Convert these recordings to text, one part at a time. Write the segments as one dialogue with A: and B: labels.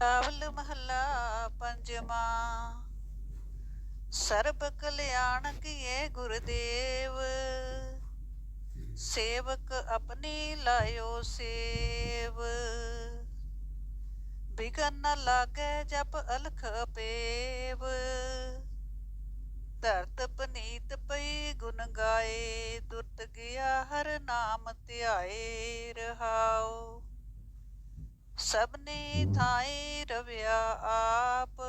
A: ਕਾਵਲ ਮਹੱਲਾ ਪੰਜਵਾਂ। ਸਰਬ ਕਲਿਆਣ ਕੀਏ ਗੁਰਦੇਵ, ਸੇਵਕ ਆਪਣੀ ਲਾਇਓ ਸੇਵ। ਬਿਗਨ ਨ ਲਾਗੇ ਜਪ ਅਲਖ ਪੇਵ। ਧਰਤ ਪਨੀਤ ਪਈ ਗੁਣ ਗਾਏ, ਦੁਰਤ ਗਿਆ ਹਰ ਨਾਮ ਧਿਆਏ ਰਹਾਓ ਸਭਨੇ ਥਾਈ ਰਵਿਆ ਆਪ।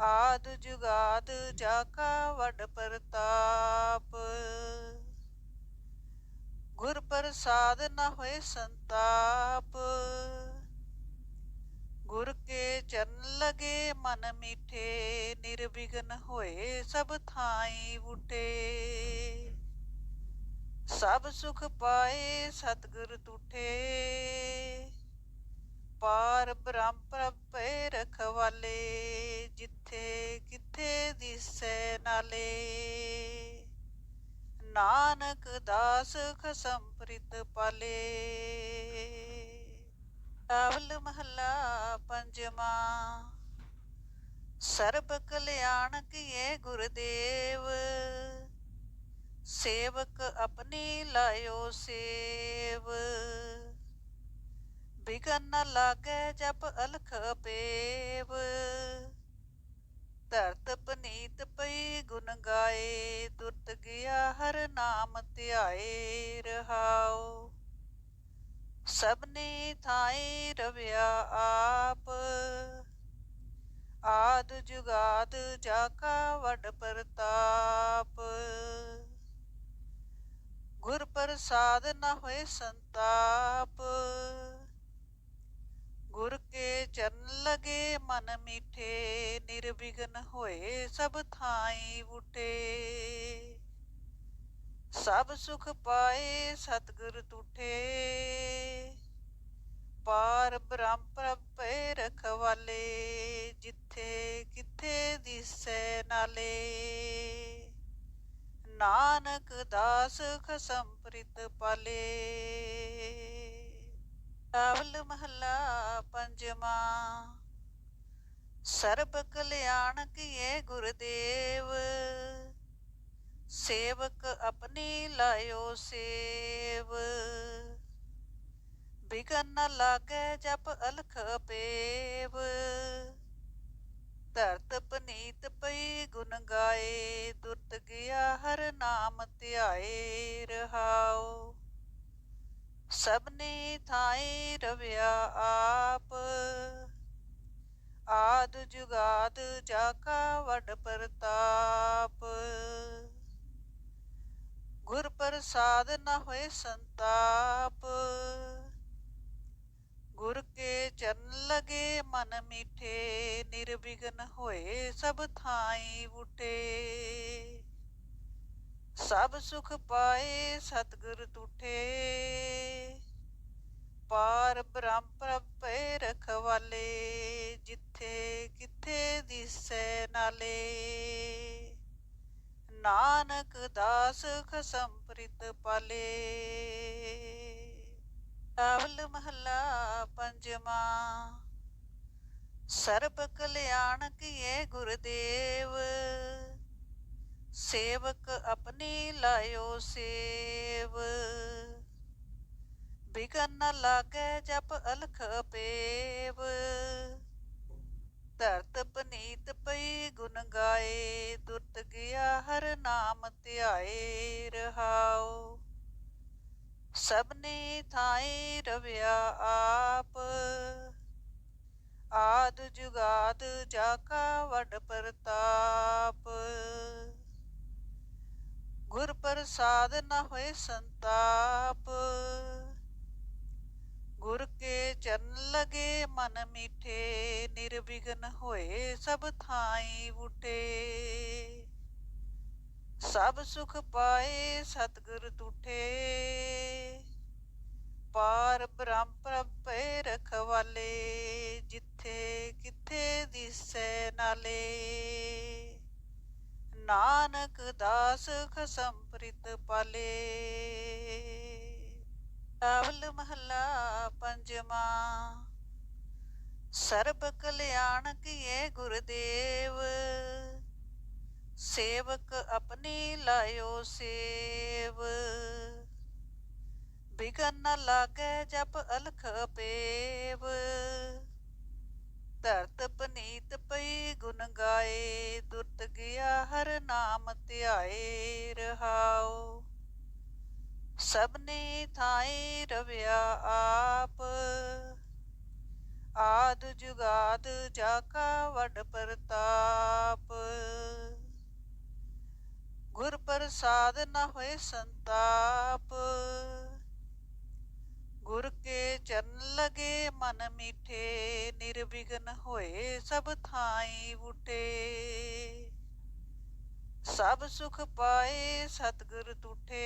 A: ਆਦ ਜੁਗਾਦ ਜਾਕਾ ਵਡ ਪ੍ਰਤਾਪ। ਗੁਰ ਪ੍ਰਸਾਦ ਨਾ ਹੋਏ ਸੰਤਾਪ। ਗੁਰ ਕੇ ਚਰਨ ਲਗੇ ਮਨ ਮੀਠੇ, ਨਿਰਵਿਘਨ ਹੋਏ ਸਭ ਥਾਈ ਉਠੇ ਸਭ ਸੁਖ ਪਾਏ ਸਤਿਗੁਰ ਤੁਠੇ। ਪਾਰ ਬ੍ਰਹਮ ਪ੍ਰਭੇ ਰਖਵਾਲੇ, ਜਿੱਥੇ ਕਿਥੇ ਦਿਸੈ ਨਾਲੇ। ਨਾਨਕ ਦਾਸ ਖਸਮ ਪ੍ਰਿਤ ਪਾਲੇ। ਅਵਲ ਮਹੱਲਾ ਪੰਜਵਾਂ। ਸਰਬ ਕਲਿਆਣ ਕੀਏ ਗੁਰਦੇਵ। ਸੇਵਕ ਆਪਣੀ ਲਾਇਓ ਸੇਵ। ਬਿਗਨ ਨ ਲਾਗੇ ਜਪ ਅਲਖ ਪੇਵ। ਧਰਤ ਪਨੀਤ ਪਈ ਗੁਣ ਗਾਏ, ਦੁਰਤ ਗਿਆ ਹਰ ਨਾਮ ਧਿਆਏ ਰਹਾਓ ਸਭਨੀ ਥਾਈ ਰਵਿਆ ਆਪ। ਆਦ ਜੁਗਾਦ ਜਾ ਕਾ ਵਡ ਪ੍ਰਤਾਪ। ਗੁਰ ਪ੍ਰਸਾਦ ਨਾ ਹੋਏ ਸੰਤਾਪ। ਗੁਰ ਕੇ ਚਰਨ ਲਗੇ ਮਨ ਮੀਠੇ, ਨਿਰਵਿਘਨ ਹੋਏ ਸਭ ਥਾਈ ਉਠੇ ਸਭ ਸੁਖ ਪਾਏ ਸਤਿਗੁਰ ਤੁਠੇ। ਪਾਰ ਬ੍ਰਹਮ ਪ੍ਰਭੇ ਰਖਵਾਲੇ, ਜਿੱਥੇ ਕਿਥੇ ਦਿਸੈ ਨਾਲੇ। ਨਾਨਕ ਦਾਸ ਖਸਮ ਪ੍ਰਿਤ ਪਾਲੇ। ਆਵਲ ਮਹੱਲਾ ਪੰਜਵਾਂ। ਸਰਬ ਕਲਿਆਣ ਕੀਏ ਗੁਰਦੇਵ। ਸੇਵਕ ਆਪਣੀ ਲਾਇਓ ਸੇਵ। ਬਿਗਨ ਲਾਗੇ ਜਪ ਅਲਖ ਪੇਵ। ਧਰਤ ਪਨੀਤ ਪਈ ਗੁਣ ਗਾਏ, ਦੁਰਤ ਗਿਆ ਹਰ ਨਾਮ ਧਿਆਏ ਰਹਾਓ ਸਭਨੀ ਥਾਏ ਰਵਿਆ ਆਪ, ਆਦ ਜੁਗਾਦ ਜਾ ਕਾ ਵਡ ਪ੍ਰਤਾਪ। ਗੁਰ ਪ੍ਰਸਾਦ ਨਾ ਹੋਏ ਸੰਤਾਪ ਗੁਰ ਕੇ ਚਰਨ ਲਗੇ ਮਨ ਮੀਠੇ, ਨਿਰਵਿਘਨ ਹੋਏ ਸਭ ਥਾਈ ਉਠੇ ਸਭ ਸੁਖ ਪਾਏ ਸਤਿਗੁਰ ਤੁਠੇ। ਪਾਰ ਬ੍ਰਹਮ ਪ੍ਰਭੇ ਰਖਵਾਲੇ, ਜਿੱਥੇ ਕਿਥੇ ਦਿਸੈ ਨਾਲੇ। ਨਾਨਕ ਦਾਸ ਖਸਮ ਪ੍ਰਿਤ ਪਾਲੇ। ਆਵਲ ਮਹੱਲਾ ਪੰਜਵਾਂ। ਸਰਬ ਕਲਿਆਣ ਕੀਏ ਗੁਰਦੇਵ, ਸੇਵਕ ਆਪਣੀ ਲਾਇਓ ਸੇਵ। ਬਿਗਨ ਲਾਗੇ ਜਪ ਅਲਖ ਪੇਵ ਧਰਤ ਪਨੀਤ ਪਈ ਗੁਣ ਗਾਏ, ਦੁਰਤ ਗਿਆ ਹਰ ਨਾਮ ਧਿਆਏ ਰਹਾਓ ਸਭਨੇ ਥਾਈ ਰਵਿਆ ਆਪ। ਆਦ ਜੁਗਾਦ ਜਾ ਕਾ ਵਡ ਪ੍ਰਤਾਪ। ਗੁਰ ਪ੍ਰਸਾਦ ਨ ਹੋਏ ਸੰਤਾਪ। ਗੁਰ ਕੇ ਚਰਨ ਲਗੇ ਮਨ ਮੀਠੇ, ਨਿਰਵਿਘਨ ਹੋਏ ਸਭ ਥਾਈ ਉਠੇ ਸਭ ਸੁਖ ਪਾਏ ਸਤਿਗੁਰ ਤੁਠੇ। ਪਾਰ ਬ੍ਰਹਮ ਪ੍ਰਭੇ ਰਖਵਾਲੇ, ਜਿੱਥੇ ਕਿਥੇ ਦਿਸੈ ਨਾਲੇ। ਨਾਨਕ ਦਾਸ ਖਸਮ ਪ੍ਰਿਤ ਪਾਲੇ। ਆਵਲ ਮਹੱਲਾ ਪੰਜਵਾਂ। ਸਰਬ ਕਲਿਆਣਕ ਕੀਏ ਗੁਰਦੇਵ। ਸੇਵਕ ਆਪਣੀ ਲਾਇਓ ਸੇਵ। ਬਿਗਨ ਨ ਲਾਗੇ ਜਪ ਅਲਖ ਪੇਵ। ਧਰਤ ਪਨੀਤ ਪਈ ਗੁਣ ਗਾਏ, ਦੁਰਤ ਗਿਆ ਹਰ ਨਾਮ ਧਿਆਏ ਰਹਾਉ। ਸਭਨੇ ਥਾਈ ਰਵਿਆ ਆਪ। ਆਦ ਜੁਗਾਦ ਜਾ ਕਾ ਵਡ ਪ੍ਰਤਾਪ। ਗੁਰ ਪ੍ਰਸਾਦ ਨਾ ਹੋਏ ਸੰਤਾਪ। ਗੁਰ ਕੇ ਚਰਨ ਲਗੇ ਮਨ ਮੀਠੇ, ਨਿਰਵਿਘਨ ਹੋਏ ਸਭ ਥਾਈ ਉਠੇ ਸਭ ਸੁਖ ਪਾਏ ਸਤਿਗੁਰ ਤੁਠੇ।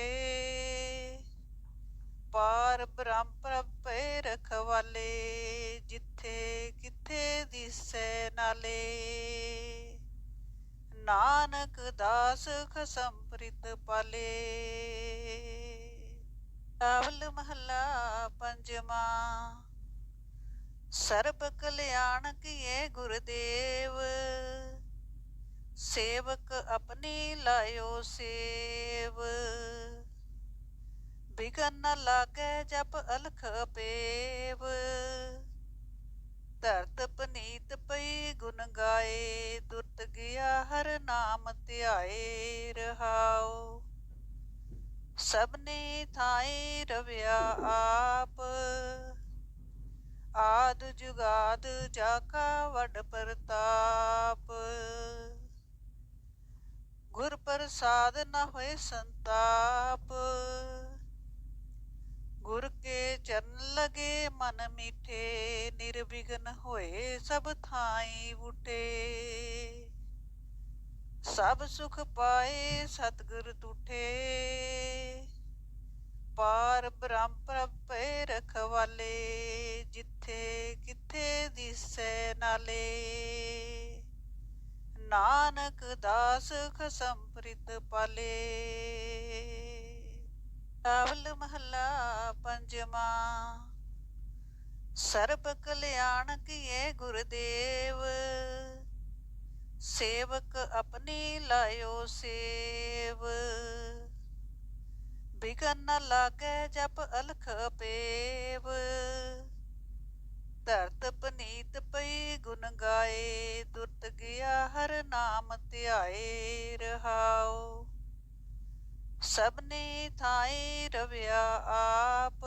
A: ਪਾਰ ਬ੍ਰਹਮ ਪ੍ਰਭ ਰਖਵਾਲੇ, ਜਿੱਥੇ ਕਿਥੇ ਦਿਸੈ ਨਾਲੇ। ਨਾਨਕ ਦਾਸ ਖਸੰਪ੍ਰਿਤ ਪਾਲੇ। ਆਵਲ ਮਹੱਲਾ ਪੰਜਵਾ। ਸਰਬ ਕਲਿਆਣ ਕੀਏ ਗੁਰਦੇਵ। ਸੇਵਕ ਆਪਣੀ ਲਾਇਓ ਸੇਵ। ਬਿਗਨ ਨ ਲਾਗੇ ਜਪ ਅਲਖ ਪੇਵ। ਧਰਤ ਪਨੀਤ ਪਈ ਗੁਣ ਗਾਏ, ਦੁਰਤ ਗਿਆ ਹਰ ਨਾਮ ਧਿਆਏ ਰਹਾਉ। ਸਭਨੇ ਥਾਏ ਰਵਿਆ ਆਪ, ਆਦ ਜੁਗਾਦ ਜਾ ਕਾ ਵਡ ਪ੍ਰਤਾਪ। ਗੁਰ ਪ੍ਰਸਾਦ ਨ ਹੋਏ ਸੰਤਾਪ ਗੁਰ ਕੇ ਚਰਨ ਲਗੇ ਮਨ ਮੀਠੇ, ਨਿਰਵਿਘਨ ਹੋਏ ਸਭ ਥਾਈ ਉਠੇ ਸਭ ਸੁਖ ਪਾਏ ਸਤਿਗੁਰ ਤੁਠੇ। ਪਾਰ ਬ੍ਰਹਮ ਪ੍ਰਭ ਰਖਵਾਲੇ, ਜਿੱਥੇ ਕਿੱਥੇ ਦਿਸੈ ਨਾਲੇ। ਨਾਨਕ ਦਾਸ ਖਸਮ ਪ੍ਰਿਤ ਪਾਲੇ। ਆਵਲ ਮਹੱਲਾ ਪੰਜਵਾ। ਸਰਬ ਕਲਿਆਣ ਕੀਏ ਗੁਰਦੇਵ, ਸੇਵਕ ਆਪਣੀ ਲਾਇਓ ਸੇਵ। ਬਿਗਨ ਨ ਲਾਗੇ ਜਪ ਅਲਖ ਪੇਵ। ਧਰਤ ਪਨੀਤ ਪਈ ਗੁਣ ਗਾਏ, ਦੁਰਤ ਗਿਆ ਹਰ ਨਾਮ ਧਿਆਏ ਰਹਾਉ ਸਭਨੇ ਥਾਈ ਰਵਿਆ ਆਪ।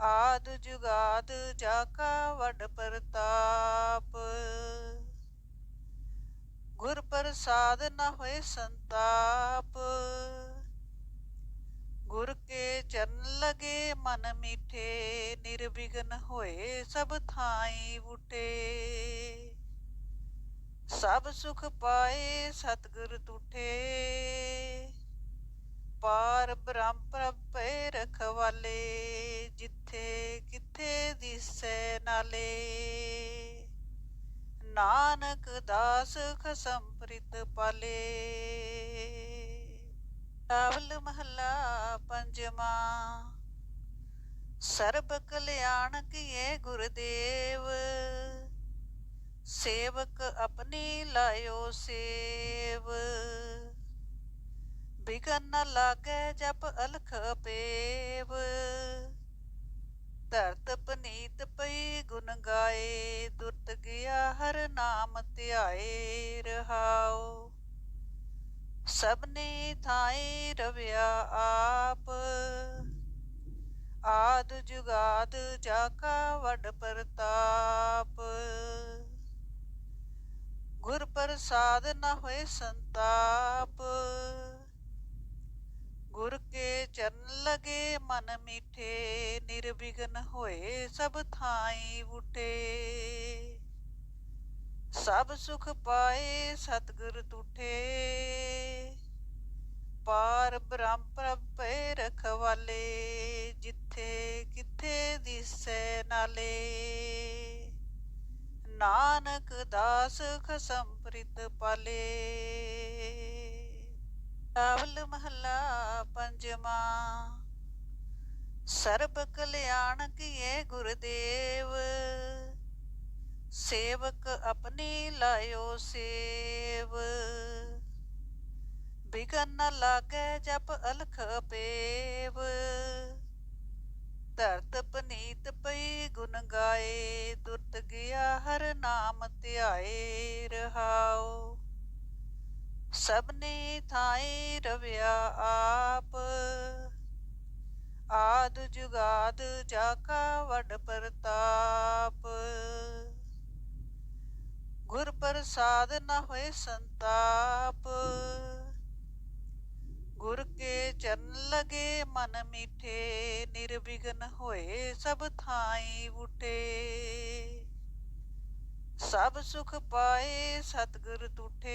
A: ਆਦ ਜੁਗਾਦ ਜਾਕਾ ਵਡ ਪ੍ਰਤਾਪ। ਗੁਰ ਪ੍ਰਸਾਦ ਨਾ ਹੋਏ ਸੰਤਾਪ। ਗੁਰ ਕੇ ਚਰਨ ਲਗੇ ਮਨ ਮੀਠੇ, ਨਿਰਵਿਘਨ ਹੋਏ ਸਭ ਥਾਈ ਉਠੇ ਸਭ ਸੁਖ ਪਾਏ ਸਤਿਗੁਰ ਤੁਠੇ। ਪਾਰ ਬ੍ਰਹਮ ਪ੍ਰਭ ਪੈ ਰਖਵਾਲੇ ਜਿੱਥੇ ਕਿਥੇ ਦਿਸੈ ਨਾਲੇ। ਨਾਨਕ ਦਾਸ ਖਸਮ ਪ੍ਰਿਤ ਪਾਲੇ। ਆਵਲ ਮਹੱਲਾ ਪੰਜਵਾ। ਸਰਬ ਕਲਿਆਣ ਕੀਏ ਗੁਰਦੇਵ। ਸੇਵਕ ਆਪਣੀ ਲਾਇਓ ਸੇਵ। ਬਿਗਨ ਨ ਲਾਗੇ ਜਪ ਅਲਖ ਪੇਵ। ਧਰਤ ਪਨੀਤ ਪਈ ਗੁਣ ਗਾਏ, ਦੁਰਤ ਗਿਆ ਹਰ ਨਾਮ ਧਿਆਏ ਰਹਾਉ। ਸਭਨੇ ਥਾਏ ਰਵਿਆ ਆਪ। ਆਦ ਜੁਗਾਦ ਜਾ ਕਾ ਵਡ ਪ੍ਰਤਾਪ। ਗੁਰ ਪ੍ਰਸਾਦ ਨ ਹੋਏ ਸੰਤਾਪ। ਚਰਨ ਲਗੇ ਮਨ ਮੀਠੇ, ਨਿਰਵਿਘਨ ਹੋਏ ਸਭ ਥਾਈ ਉਠੇ ਸਭ ਸੁਖ ਪਾਏ ਸਤਿਗੁਰ ਤੁਠੇ। ਪਾਰ ਬ੍ਰਹਮ ਪ੍ਰਭ ਰਖਵਾਲੇ, ਜਿੱਥੇ ਕਿੱਥੇ ਦਿਸੈ ਨਾਲੇ। ਨਾਨਕ ਦਾਸ ਖਸਮ ਪ੍ਰਿਤ ਪਾਲੇ। ਆਵਲ ਮਹੱਲਾ ਪੰਜਵਾ। ਸਰਬ ਕਲਿਆਣ ਕੀਏ ਗੁਰਦੇਵ, ਸੇਵਕ ਆਪਣੀ ਲਾਇਓ ਸੇਵ। ਬਿਗਨ ਨ ਲਾਗੈ ਜਪ ਅਲਖ ਪੇਵ। ਧਰਤ ਪਨੀਤ ਪਈ ਗੁਣ ਗਾਏ, ਦੁਰਤ ਗਿਆ ਹਰ ਨਾਮ ਧਿਆਏ ਰਹਾਉ। ਸਭਨੇ ਥਾਏ ਰਵਿਆ ਆਪ। ਆਦ ਜੁਗਾਦ ਜਾਕਾ ਵਡ ਪ੍ਰਤਾਪ। ਗੁਰ ਪ੍ਰਸਾਦ ਨਾ ਹੋਏ ਸੰਤਾਪ। ਗੁਰ ਕੇ ਚਰਨ ਲਗੇ ਮਨ ਮੀਠੇ, ਨਿਰਵਿਘਨ ਹੋਏ ਸਭ ਥਾਈ ਉਠੇ ਸਭ ਸੁਖ ਪਾਏ ਸਤਿਗੁਰ ਤੁਠੇ।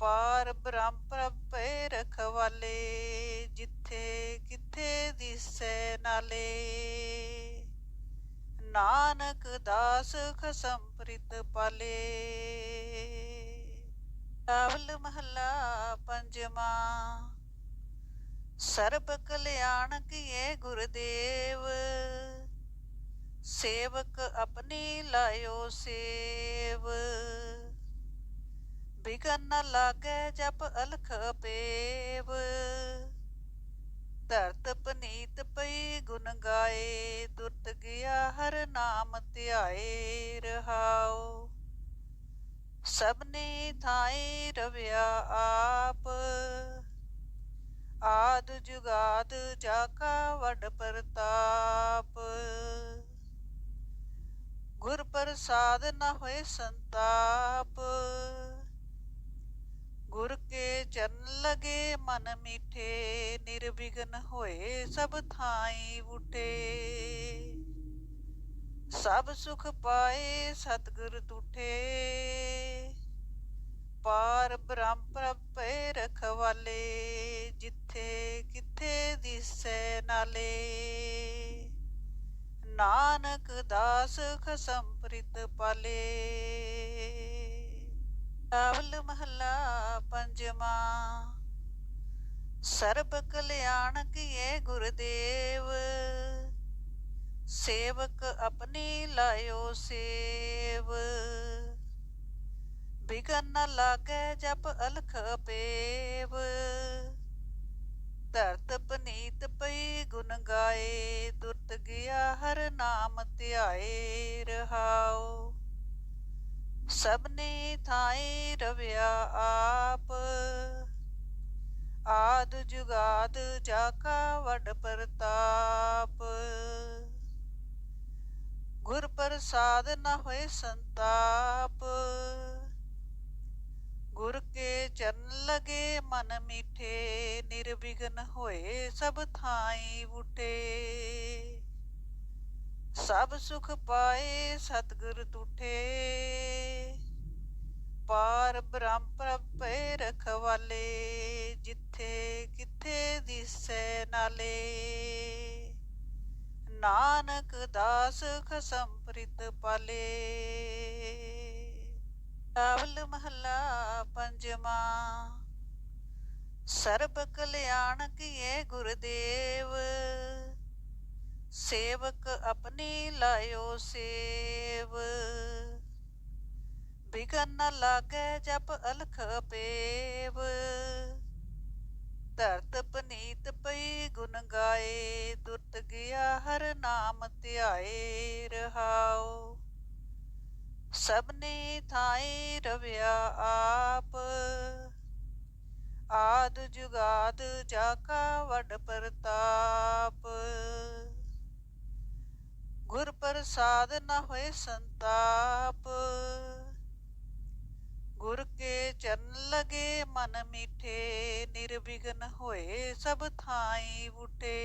A: ਪਾਰ ਬ੍ਰਹਮ ਪ੍ਰਭ ਰਖਵਾਲੇ, ਜਿੱਥੇ ਕਿੱਥੇ ਦਿਸੈ ਨਾਲੇ। ਨਾਨਕ ਦਾਸ ਖਸਮ ਪ੍ਰਿਤ ਪਾਲੇ। ਕਾਵਲ ਮਹੱਲਾ ਪੰਜਵਾ। ਸਰਬ ਕਲਿਆਣ ਕੀਏ ਗੁਰਦੇਵ। ਸੇਵਕ ਆਪਣੀ ਲਾਇਓ ਸੇਵ। ਬਿਗਨ ਨ ਲਾਗੈ ਜਪ ਅਲਖ ਪੇਵ। ਧਰਤ ਪਨੀਤ ਪਈ ਗੁਣ ਗਾਏ, ਦੁਰਤ ਗਿਆ ਹਰ ਨਾਮ ਧਿਆਏ ਰਹਾਉ। ਸਭਨੇ ਥਾਏ ਰਵਿਆ ਆਪ। ਆਦ ਜੁਗਾਦ ਜਾ ਕਾ ਵਡ ਪ੍ਰਤਾਪ। ਗੁਰ ਪ੍ਰਸਾਦ ਨਾ ਹੋਏ ਸੰਤਾਪ। ਗੁਰ ਕੇ ਚਰਨ ਲਗੇ ਮਨ ਮੀਠੇ, ਨਿਰਵਿਘਨ ਹੋਏ ਸਭ ਥਾਈ ਉਠੇ ਸਭ ਸੁਖ ਪਾਏ ਸਤਿਗੁਰ ਤੁਠੇ। ਪਾਰ ਬ੍ਰਹਮ ਪ੍ਰਭ ਰਖਵਾਲੇ, ਜਿੱਥੇ ਕਿਥੇ ਦਿਸੈ ਨਾਲੇ। ਨਾਨਕ ਦਾਸ ਖਸਮ ਪ੍ਰਿਤ ਪਾਲੇ। ਕਾਵਲ ਮਹੱਲਾ ਪੰਜਵਾ। ਸਰਬ ਕਲਿਆਣ ਕੀਏ ਗੁਰਦੇਵ। ਸੇਵਕ ਆਪਣੀ ਲਾਇਓ ਸੇਵ। ਬਿਗਨ ਲਾਗੇ ਜਪ ਅਲਖ ਪੇਵ। ਧਰਤ ਪਨੀਤ ਪਈ ਗੁਣ ਗਾਏ, ਦੁਰਤ ਗਿਆ ਹਰ ਨਾਮ ਧਿਆਏ ਰਹਾਉ। ਸਭਨੇ ਥਾਏ ਰਵਿਆ ਆਪ, ਆਦ ਜੁਗਾਦ ਜਾ ਕਾ ਵਡ ਪ੍ਰਤਾਪ। ਗੁਰ ਪ੍ਰਸਾਦ ਨ ਹੋਏ ਸੰਤਾਪ। ਗੁਰ ਕੇ ਚਰਨ ਲਗੇ ਮਨ ਮੀਠੇ, ਨਿਰਵਿਘਨ ਹੋਏ ਸਭ ਥਾਈ ਉਠੇ ਸਭ ਸੁਖ ਪਾਏ ਸਤਿਗੁਰ ਤੁਠੇ। ਪਾਰ ਬ੍ਰਹਮ ਪ੍ਰਭ ਰਖਵਾਲੇ, ਜਿੱਥੇ ਕਿੱਥੇ ਦਿਸੈ ਨਾਲੇ। ਨਾਨਕ ਦਾਸ ਖਸਮ ਪ੍ਰਿਤ ਪਾਲੇ। ਕਾਵਲ ਮਹੱਲਾ ਪੰਜਵਾ। ਸਰਬ ਕਲਿਆਣ ਕੀਏ ਗੁਰਦੇਵ, ਸੇਵਕ ਆਪਣੀ ਲਾਇਓ ਸੇਵ। ਬਿਗਨ ਨ ਲਾਗੈ ਜਪ ਅਲਖ ਪੇਵ। ਧਰਤ ਪਨੀਤ ਪਈ ਗੁਣ ਗਾਏ, ਦੁਰਤ ਗਿਆ ਹਰ ਨਾਮ ਧਿਆਏ ਰਹਾਉ। ਸਭਨੇ ਥਾਏ ਰਵਿਆ ਆਪ। ਆਦ ਜੁਗਾਦ ਜਾਕਾ ਵਡ ਪ੍ਰਤਾਪ। ਗੁਰ ਪ੍ਰਸਾਦ ਨਾ ਹੋਏ ਸੰਤਾਪ। ਗੁਰ ਕੇ ਚਰਨ ਲਗੇ ਮਨ ਮੀਠੇ, ਨਿਰਵਿਘਨ ਹੋਏ ਸਭ ਥਾਈ ਉਠੇ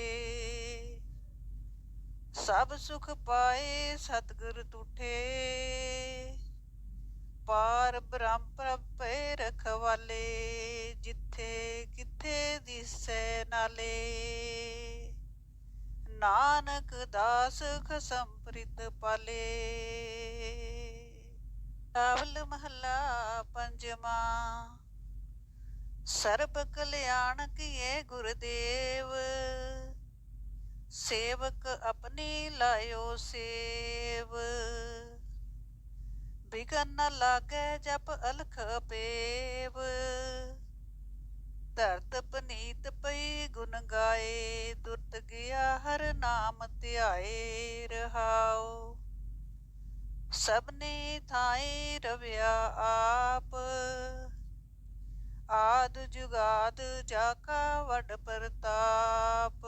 A: ਸਭ ਸੁਖ ਪਾਏ ਸਤਿਗੁਰ ਤੁਠੇ। ਪਾਰ ਬ੍ਰਹਮ ਪ੍ਰਭ ਰਖਵਾਲੇ ਜਿੱਥੇ ਕਿੱਥੇ ਦਿਸੈ ਨਾਲੇ। ਨਾਨਕ ਦਾਸ ਖਸਮ ਪ੍ਰਿਤ ਪਾਲੇ। ਕਾਵਲ ਮਹੱਲਾ ਪੰਜਵਾ। ਸਰਬ ਕਲਿਆਣ ਕੀਏ ਗੁਰਦੇਵ। ਸੇਵਕ ਆਪਣੀ ਲਾਇਓ ਸੇਵ। ਬਿਗਨ ਨ ਲਾਗੈ ਜਪ ਅਲਖ ਪੇਵ। ਧਰਤ ਪਨੀਤ ਪਈ ਗੁਣ ਗਾਏ, ਦੁਰਤ ਗਿਆ ਹਰ ਨਾਮ ਧਿਆਏ ਰਹਾਉ। ਸਭਨੇ ਥਾਏ ਰਵਿਆ ਆਪ। ਆਦ ਜੁਗਾਦ ਜਾ ਕਾ ਵਡ ਪ੍ਰਤਾਪ।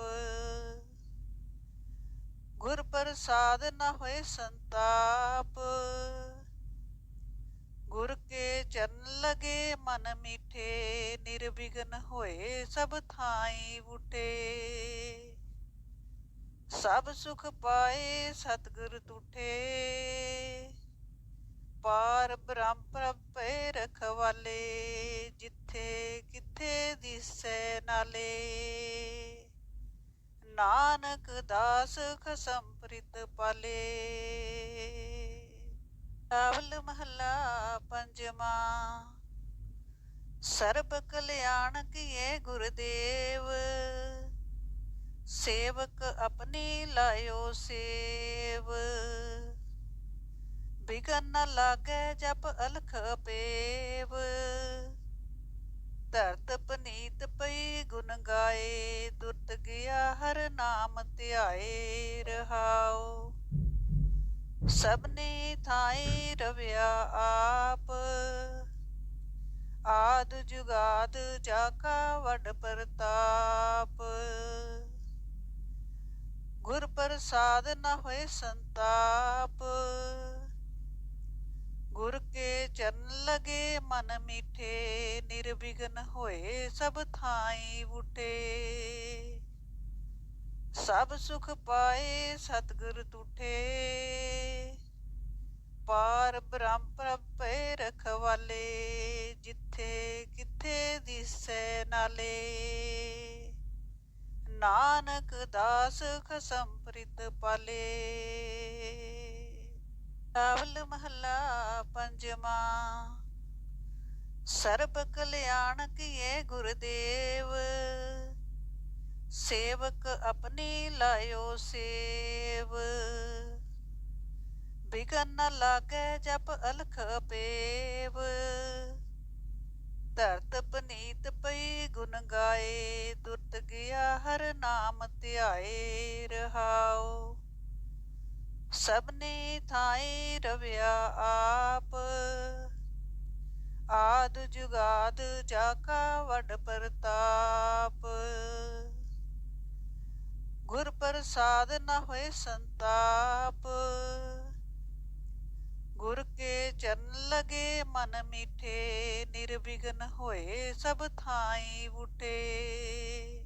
A: ਗੁਰ ਪ੍ਰਸਾਦ ਨ ਹੋਏ ਸੰਤਾਪ। ਗੁਰ ਕੇ ਚਰਨ ਲਗੇ ਮਨ ਮੀਠੇ, ਨਿਰਵਿਘਨ ਹੋਏ ਸਭ ਥਾਈ ਉਠੇ ਸਭ ਸੁਖ ਪਾਏ ਸਤਿਗੁਰ ਤੁਠੇ। ਪਾਰ ਬ੍ਰਹਮ ਪ੍ਰਭ ਰਖਵਾਲੇ, ਜਿੱਥੇ ਕਿੱਥੇ ਦਿਸੈ ਨਾਲੇ। ਨਾਨਕ ਦਾਸ ਖਸਮ ਪ੍ਰਿਤ ਪਾਲੇ। ਆਵਲ ਮਹੱਲਾ ਪੰਜਵਾ। ਸਰਬ ਕਲਿਆਣ ਕੀਏ ਗੁਰਦੇਵ, ਸੇਵਕ ਆਪਣੀ ਲਾਇਓ ਸੇਵ। ਬਿਗਨ ਨ ਲਾਗੈ ਜਪ ਅਲਖ ਪੇਵ। ਧਰਤ ਪਨੀਤ ਪਈ ਗੁਣ ਗਾਏ, ਦੁਰਤ ਗਿਆ ਹਰ ਨਾਮ ਧਿਆਏ ਰਹਾਓ ਸਭਨੇ ਥਾਈ ਰਵਿਆ ਆਪ। ਆਦ ਜੁਗਾਦ ਜਾਕਾ ਵਡ ਪ੍ਰਤਾਪ। ਗੁਰ ਪ੍ਰਸਾਦ ਨਾ ਹੋਏ ਸੰਤਾਪ। ਗੁਰ ਕੇ ਚਰਨ ਲਗੇ ਮਨ ਮੀਠੇ, ਨਿਰਵਿਘਨ ਹੋਏ ਸਭ ਥਾਈ ਉਠੇ ਸਭ ਸੁਖ ਪਾਏ ਸਤਿਗੁਰ ਤੁਠੇ। ਪਾਰ ਬ੍ਰਹਮ ਪ੍ਰਭ ਰਖਵਾਲੇ, ਜਿੱਥੇ ਕਿੱਥੇ ਦਿਸੈ ਨਾਲੇ। ਨਾਨਕ ਦਾਸ ਖਸਮ ਪ੍ਰਿਤ ਪਾਲੇ। ਆਵਲ ਮਹੱਲਾ ਪੰਜਵਾ। ਸਰਬ ਕਲਿਆਣਕ ਕੀਏ ਗੁਰਦੇਵ। ਸੇਵਕ ਆਪਣੀ ਲਾਇਓ ਸੇਵ। ਬਿਗਨ ਨ ਲਾਗੈ ਜਪ ਅਲਖ ਪੇਵ। ਧਰਤ ਪਨੀਤ ਪਈ ਗੁਣ ਗਾਏ, ਦੁਰਤ ਗਿਆ ਹਰ ਨਾਮ ਧਿਆਏ ਰਹਾਉ। ਸਭਨੇ ਥਾਈ ਰਵਿਆ ਆਪ। ਆਦ ਜੁਗਾਦ ਜਾ ਕਾ ਵਡ ਪ੍ਰਤਾਪ। ਗੁਰ ਪ੍ਰਸਾਦ ਨਾ ਹੋਏ ਸੰਤਾਪ। ਗੁਰ ਕੇ ਚਰਨ ਲਗੇ ਮਨ ਮੀਠੇ, ਨਿਰਵਿਘਨ ਹੋਏ ਸਭ ਥਾਈ ਉਠੇ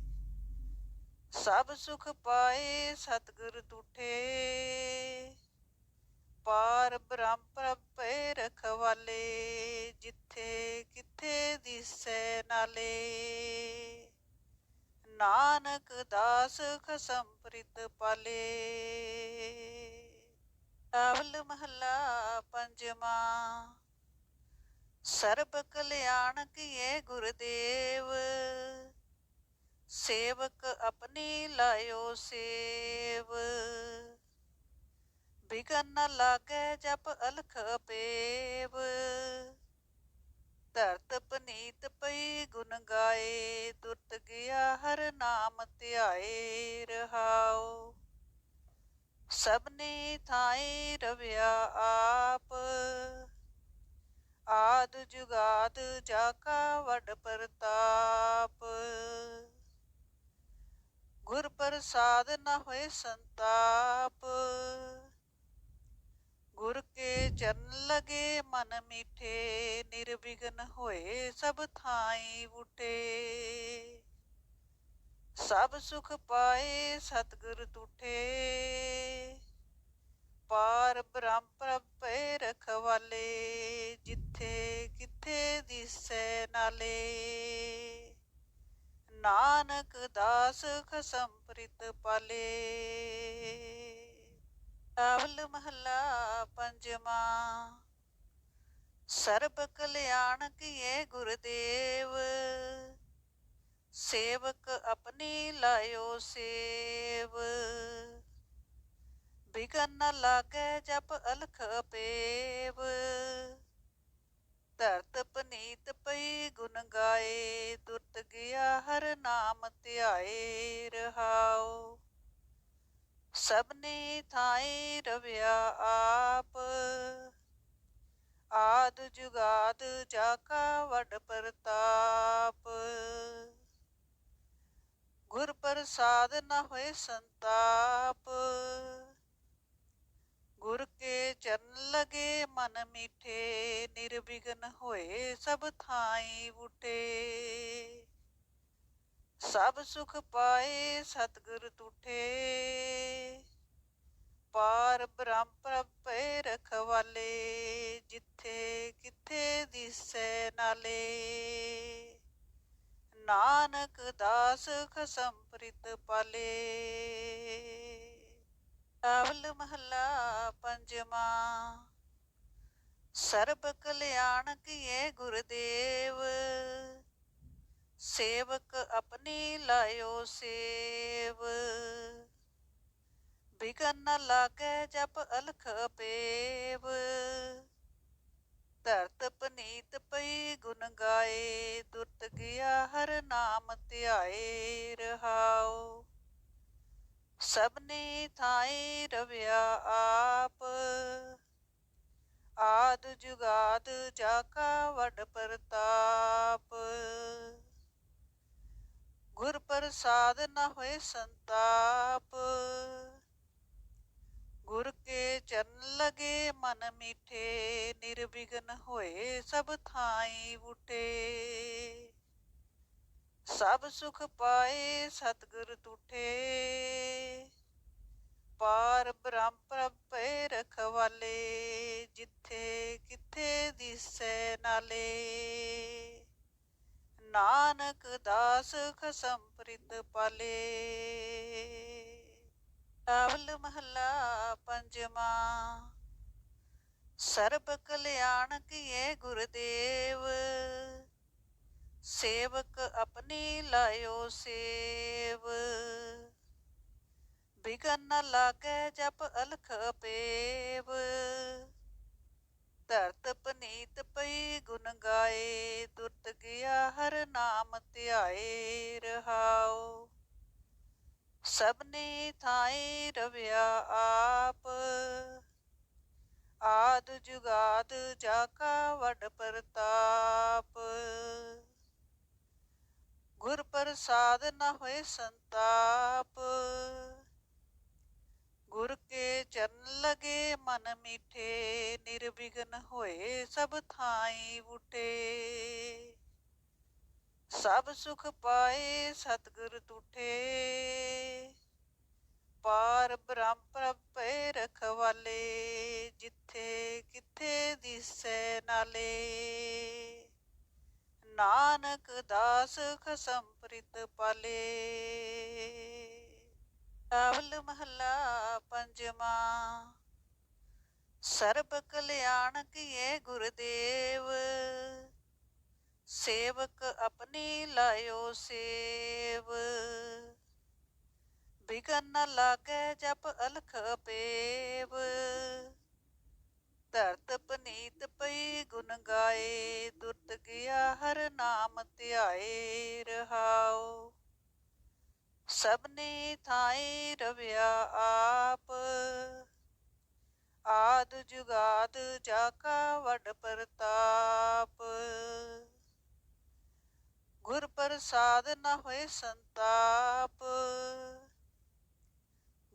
A: ਸਭ ਸੁਖ ਪਾਏ ਸਤਿਗੁਰ ਤੁਠੇ। ਪਾਰ ਬ੍ਰਹਮ ਪ੍ਰਭ ਰਖਵਾਲੇ, ਜਿੱਥੇ ਕਿਥੇ ਦਿਸੈ ਨਾਲੇ। ਨਾਨਕ ਦਾਸ ਖਸਮ ਪ੍ਰਿਤ ਪਾਲੇ। ਆਵਲ ਮਹੱਲਾ ਪੰਜਵਾ। ਸਰਬ ਕਲਿਆਣ ਕੀਏ ਗੁਰਦੇਵ। ਸੇਵਕ ਆਪਣੀ ਲਾਇਓ ਸੇਵ। ਬਿਗਨ ਲਾਗੇ ਜਪ ਅਲਖ ਪੇਵ ਧਿਆਏ ਰਹਾਉ ਸਭਨੇ ਥਾਈ ਰਵਿਆ ਆਪ। ਆਦ ਜੁਗਾਦ ਜਾ ਕਾ ਵਡ ਪ੍ਰਤਾਪ। ਗੁਰ ਪ੍ਰਸਾਦ ਨ ਹੋਏ ਸੰਤਾਪ। ਗੁਰ ਕੇ ਚਰਨ ਲਗੇ ਮਨ ਮੀਠੇ। ਨਿਰਵਿਘਨ ਹੋਏ ਸਭ ਥਾਈ ਉਠੇ ਸਭ ਸੁਖ ਪਾਏ ਸਤਿਗੁਰ ਤੁਠੇ। ਪਾਰ ਬ੍ਰਹਮ ਪ੍ਰਭ ਰਖਵਾਲੇ, ਜਿੱਥੇ ਕਿੱਥੇ ਦਿਸੈ ਨਾਲੇ। ਨਾਨਕ ਦਾਸ ਖਸਮ ਪ੍ਰਿਤ ਪਾਲੇ। ਆਵਲ ਮਹੱਲਾ ਪੰਜਵਾ। ਸਰਬ ਕਲਿਆਣ ਕੀਏ ਗੁਰਦੇਵ। ਸੇਵਕ ਆਪਣੀ ਲਾਇਓ ਸੇਵ। ਬਿਗਨ ਲਾਗੇ ਜਪ ਅਲਖ ਪੇਵ। ਧਰਤ ਪਨੀਤ ਪਈ ਗੁਣ ਗਾਏ ਤੁਰਤ ਗਿਆ ਹਰ ਨਾਮ ਧਿਆਏ ਰਹਾਉ। ਸਭਨੇ ਥਾਈ ਰਵਿਆ ਆਪ। ਆਦ ਜੁਗਾਦ ਜਾ ਕਾ ਵਡ ਪ੍ਰਤਾਪ। ਗੁਰ ਪ੍ਰਸਾਦ ਨਾ ਹੋਏ ਸੰਤਾਪ। ਗੁਰ ਕੇ ਚਰਨ ਲਗੇ ਮਨ ਮੀਠੇ, ਨਿਰਵਿਘਨ ਹੋਏ ਸਭ ਥਾਈ ਉਠੇ ਸਭ ਸੁਖ ਪਾਏ ਸਤਿਗੁਰ ਤੁਠੇ। ਪਾਰ ਬ੍ਰਹਮ ਪ੍ਰਭ ਰਖਵਾਲੇ, ਜਿੱਥੇ ਕਿਥੇ ਦਿਸੈ ਨਾਲੇ। ਨਾਨਕ ਦਾਸ ਖਸਮ ਪ੍ਰਿਤ ਪਾਲੇ। ਆਵਲ ਮਹੱਲਾ ਪੰਜਵਾ। ਸਰਬ ਕਲਿਆਣ ਕੀਏ ਗੁਰਦੇਵ। ਸੇਵਕ ਆਪਣੀ ਲਾਇਓ ਸੇਵ। ਬਿਗਨ ਲਾਗੇ ਜਪ ਅਲਖ ਪੇਵ ਧਰਤ ਪਨੀਤ ਪਈ ਗੁਣ ਗਾਏ, ਦੁਰਤ ਗਿਆ ਹਰ ਨਾਮ ਧਿਆਏ ਰਹਾਉ। ਸਭਨੇ ਥਾਏ ਰਵਿਆ ਆਪ, ਆਦ ਜੁਗਾਦ ਜਾ ਕਾ ਵਡ ਪ੍ਰਤਾਪ। ਗੁਰ ਪ੍ਰਸਾਦ ਨ ਹੋਏ ਸੰਤਾਪ। ਗੁਰ ਕੇ ਚਰਨ ਲਗੇ ਮਨ ਮੀਠੇ, ਨਿਰਵਿਘਨ ਹੋਏ ਸਭ ਥਾਈ ਉਠੇ ਸਭ ਸੁਖ ਪਾਏ ਸਤਿਗੁਰ ਤੁਠੇ। ਪਾਰ ਬ੍ਰਹਮ ਪ੍ਰਭ ਰਖਵਾਲੇ, ਜਿੱਥੇ ਕਿੱਥੇ ਦਿਸੈ ਨਾਲੇ। ਨਾਨਕ ਦਾਸ ਖਸਮ ਪ੍ਰਿਤ ਪਾਲੇ। ਆਵਲ ਮਹੱਲਾ ਪੰਜਵਾ। ਸਰਬ ਕਲਿਆਣ ਕੀਏ ਗੁਰਦੇਵ, ਸੇਵਕ ਆਪਣੀ ਲਾਇਓ ਸੇਵ। ਬਿਗਨ ਨ ਲਾਗੈ ਜਪ ਅਲਖ ਪੇਵ। ਧਰਤ ਪਨੀਤ ਪਈ ਗੁਣ ਗਾਏ, ਦੁਰਤ ਗਿਆ ਹਰ ਨਾਮ ਧਿਆਏ ਰਹਾਉ। ਸਭਨੇ ਥਾਈ ਰਵਿਆ ਆਪ। ਆਦ ਜੁਗਾਦ ਜਾਕਾ ਵਡ ਪ੍ਰਤਾਪ। ਗੁਰ ਪ੍ਰਸਾਦ ਨ ਹੋਏ ਸੰਤਾਪ। ਗੁਰ ਕੇ ਚਰਨ ਲਗੇ ਮਨ ਮੀਠੇ, ਨਿਰਵਿਘਨ ਹੋਏ ਸਭ ਥਾਈ ਉਠੇ ਸਭ ਸੁਖ ਪਾਏ, ਸਤਿਗੁਰ ਤੁਠੇ। ਪਾਰ ਬ੍ਰਹਮ ਪ੍ਰਭ ਰਖਵਾਲੇ, ਜਿੱਥੇ ਕਿੱਥੇ ਦਿਸੈ ਨਾਲੇ। ਨਾਨਕ ਦਾਸ ਖਸਮ ਪ੍ਰਿਤ ਪਾਲੇ। ਆਵਲ ਮਹੱਲਾ ਪੰਜਵਾ। ਸਰਬ ਕਲਿਆਣਕ ਕੀਏ ਗੁਰਦੇਵ। ਸੇਵਕ ਆਪਣੀ ਲਾਇਓ ਸੇਵ। ਬਿਗਨ ਨ ਲਾਗੈ ਜਪ ਅਲਖ ਪੇਵ ਧਰਤ ਪਨੀਤ ਪਈ ਗੁਣ ਗਾਏ ਤੁਰਤ ਗਿਆ ਹਰ ਨਾਮ ਧਿਆਏ ਰਹਾਉ। ਸਭਨੇ ਥਾਈ ਰਵਿਆ ਆਪ। ਆਦ ਜੁਗਾਦ ਜਾ ਕਾ ਵਡ ਪ੍ਰਤਾਪ। ਗੁਰ ਪ੍ਰਸਾਦ ਨਾ ਹੋਏ ਸੰਤਾਪ।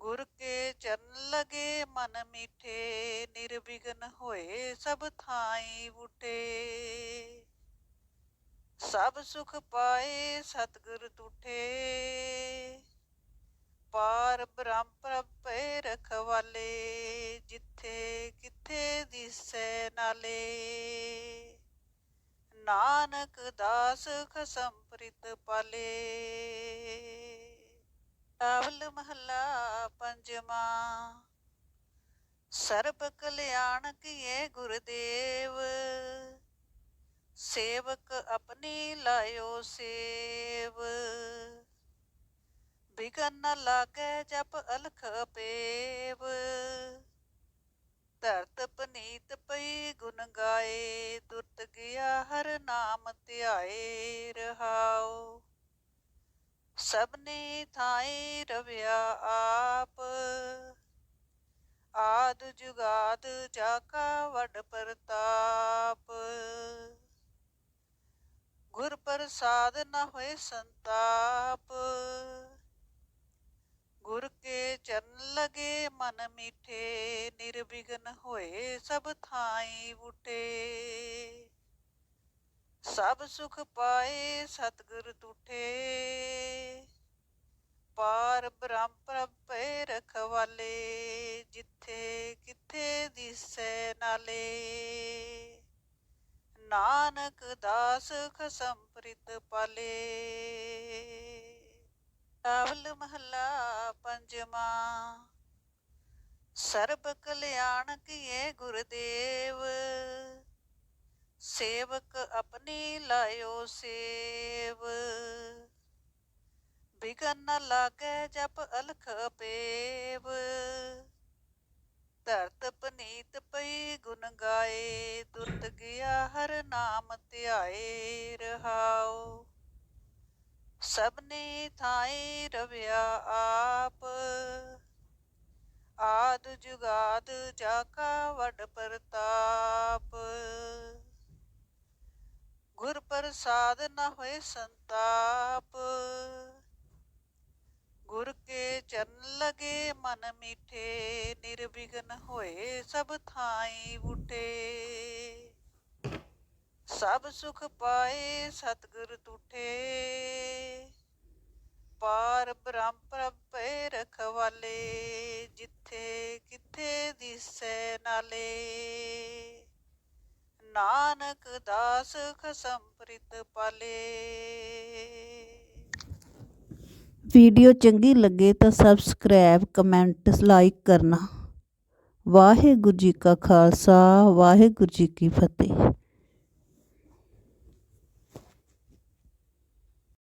A: ਗੁਰ ਕੇ ਚਰਨ ਲਗੇ ਮਨ ਮੀਠੇ, ਨਿਰਵਿਘਨ ਹੋਏ ਸਭ ਥਾਈ ਉਠੇ ਸਭ ਸੁਖ ਪਾਏ ਸਤਿਗੁਰ ਤੁਠੇ। ਪਾਰ ਬ੍ਰਹਮ ਪ੍ਰਭ ਰਖਵਾਲੇ, ਜਿੱਥੇ ਕਿਥੇ ਦਿਸੈ ਨਾਲੇ। ਨਾਨਕ ਦਾਸ ਖਸੰਪ੍ਰਿਤ ਪਾਲੇ। ਆਵਲ ਮਹੱਲਾ ਪੰਜਵਾ। ਸਰਬ ਕਲਿਆਣ ਕੀਏ ਗੁਰਦੇਵ। ਸੇਵਕ ਆਪਣੀ ਲਾਇਓ ਸੇਵ। ਬਿਗਨ ਲਾਗੇ ਜਪ ਅਲਖ ਪੇਵ। ਧਰਤ ਪਨੀਤ ਪਈ ਗੁਣ ਗਾਏ, ਦੁਰਤ ਗਿਆ ਹਰ ਨਾਮ ਧਿਆਏ ਰਹਾਉ। ਸਭਨੇ ਥਾਏ ਰਵਿਆ ਆਪ, ਆਦ ਜੁਗਾਦ ਜਾਕਾ ਵਡ ਪ੍ਰਤਾਪ। ਗੁਰ ਪ੍ਰਸਾਦ ਨ ਹੋਏ ਸੰਤਾਪ ਗੁਰ ਕੇ ਚਰਨ ਲਗੇ ਮਨ ਮੀਠੇ, ਨਿਰਵਿਘਨ ਹੋਏ ਸਭ ਥਾਈ ਉਠੇ ਸਭ ਸੁਖ ਪਾਏ ਸਤਿਗੁਰ ਤੁਠੇ। ਪਾਰ ਬ੍ਰਹਮ ਪ੍ਰਭ ਰਖਵਾਲੇ, ਜਿੱਥੇ ਕਿੱਥੇ ਦਿਸੈ ਨਾਲੇ। ਨਾਨਕ ਦਾਸ ਖਸਮ ਪ੍ਰਿਤ ਪਾਲੇ। ਆਵਲ ਮਹੱਲਾ ਪੰਜਵਾ। ਸਰਬ ਕਲਿਆਣ ਕੀਏ ਗੁਰਦੇਵ, ਸੇਵਕ ਆਪਣੀ ਲਾਇਓ ਸੇਵ। ਬਿਗਨ ਨ ਲਾਗੈ ਜਪ ਅਲਖ ਪੇਵ। ਧਰਤ ਪਨੀਤ ਪਈ ਗੁਣ ਗਾਏ, ਦੁਰਤ ਗਿਆ ਹਰ ਨਾਮ ਧਿਆਏ ਰਹਾਉ। ਸਭਨੇ ਥਾਏ ਰਵਿਆ ਆਪ। ਆਦ ਜੁਗਾਦ ਜਾਕਾ ਵਡ ਪ੍ਰਤਾਪ। ਗੁਰ ਪ੍ਰਸਾਦ ਨਾ ਹੋਏ ਸੰਤਾਪ। ਗੁਰ ਕੇ ਚਰਨ ਲਗੇ ਮਨ ਮੀਠੇ, ਨਿਰਵਿਘਨ ਹੋਏ ਸਭ ਥਾਈ ਉਠੇ ਸਭ ਸੁਖ ਪਾਏ ਸਤਿਗੁਰ ਤੁਠੇ। ਪਾਰ ਬ੍ਰਹਮ ਪ੍ਰਭ ਰਖਵਾਲੇ, ਜਿੱਥੇ ਕਿੱਥੇ ਦਿਸੈ ਨਾਲੇ। ਨਾਨਕ ਦਾਸ ਖਸਮ ਪ੍ਰਿਤ ਪਾਲੇ।
B: ਵੀਡੀਓ ਚੰਗੀ ਲੱਗੇ ਤਾਂ ਸਬਸਕ੍ਰਾਈਬ, ਕਮੈਂਟ, ਲਾਈਕ ਕਰਨਾ। ਵਾਹਿਗੁਰੂ ਜੀ ਕਾ ਖਾਲਸਾ, ਵਾਹਿਗੁਰੂ ਜੀ ਕੀ ਫਤਿਹ।